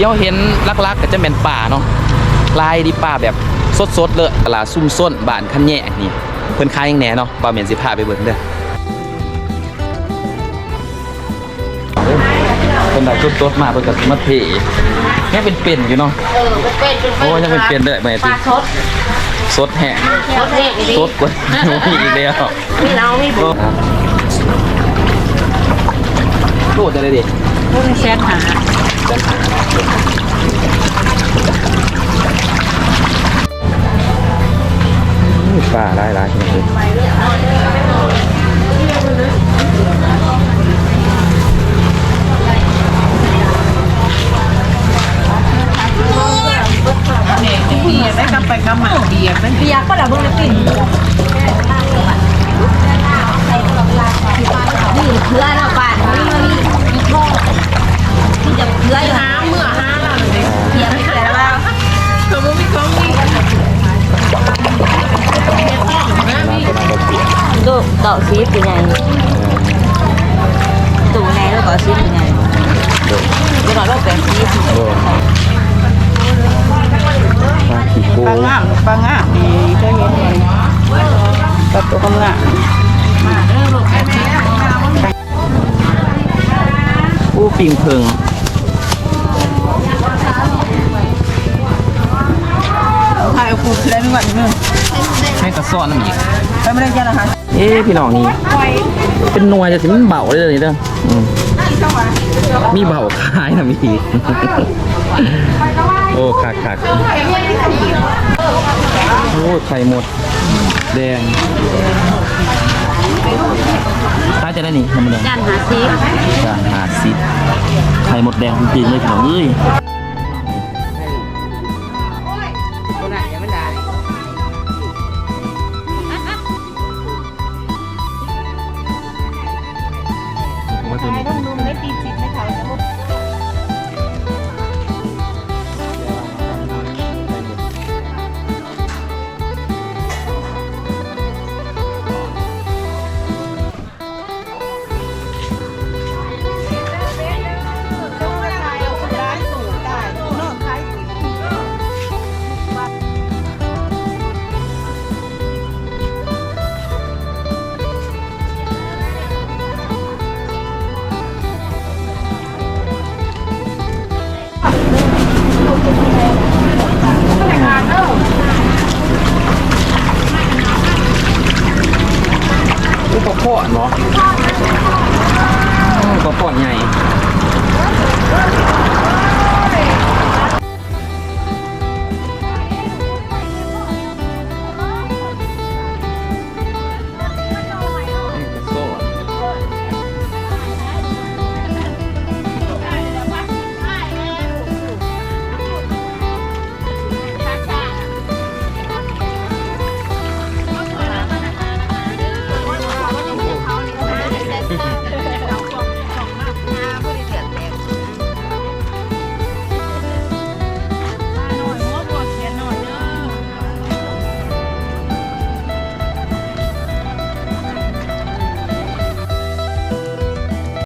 ที่เราเห็นลักๆก็จะเป็นป่าเนาะลายดีป่าแบบสดๆเลยตลาดซุ่มส้นบ้านคันแยกนี่เพิ่นขายยังแหน่เนาะบ่าแม่นสิพาไปเบิ่งเด้อเพิ่นได้สดๆมาเพิ่นก็มาเทยังเป็นเป็นอยู่เนาะเออเป็นเป็นเป็นโอ้ยังเป็นเป็นเด้อแม่ปติลาสดสดแห้งสดแห้งดีสดกว่าอีกแล้วมีเรามีบุญโลดจะได้ดิบุญแชทหาจันหาอุ้ย ป่าหลายหลายๆเลยเบียร์ได้กำไปกำมาเบียร์เป็นเบียร์ก็ดับเบิ้ลปิ่นนี่เพื่อนเอาบ้า จะเพื่อนหาเมื่อห้าเราเลยเบียร์ไม่เสียแล้วว่าสมมติมีของมีน้ำก็น่าจะเปลี่ยนดูดอกซีเป็นไงตู่ไหนแล้วก็ซีเป็นไงเออเดี๋ยวก่อนเราแบ่งซีโอ้ปลาขี้โกปลางามปลางามดีก็เห็นเลยกับตัวกำลังอู้ปิงเพิง หวั่นเงินให้กระซ่อนน้ำอีกไปไม่ได้แค่ละคะเอ๊พี่น้องนี่เป็นน่วยจะสิมันเบาเลยเลยเด้อมมีเบาคลายนะมีโอ้คักคักโอ้ไข่หมด แดงตาจะได้นี่ทำไมเนี่ยย่านหาซีจานหาซิไข่หมดแดงจริงๆเลยพี่น้องเอ้ย ว่าตั กบพ่อนบ่กบพ่อใหญ่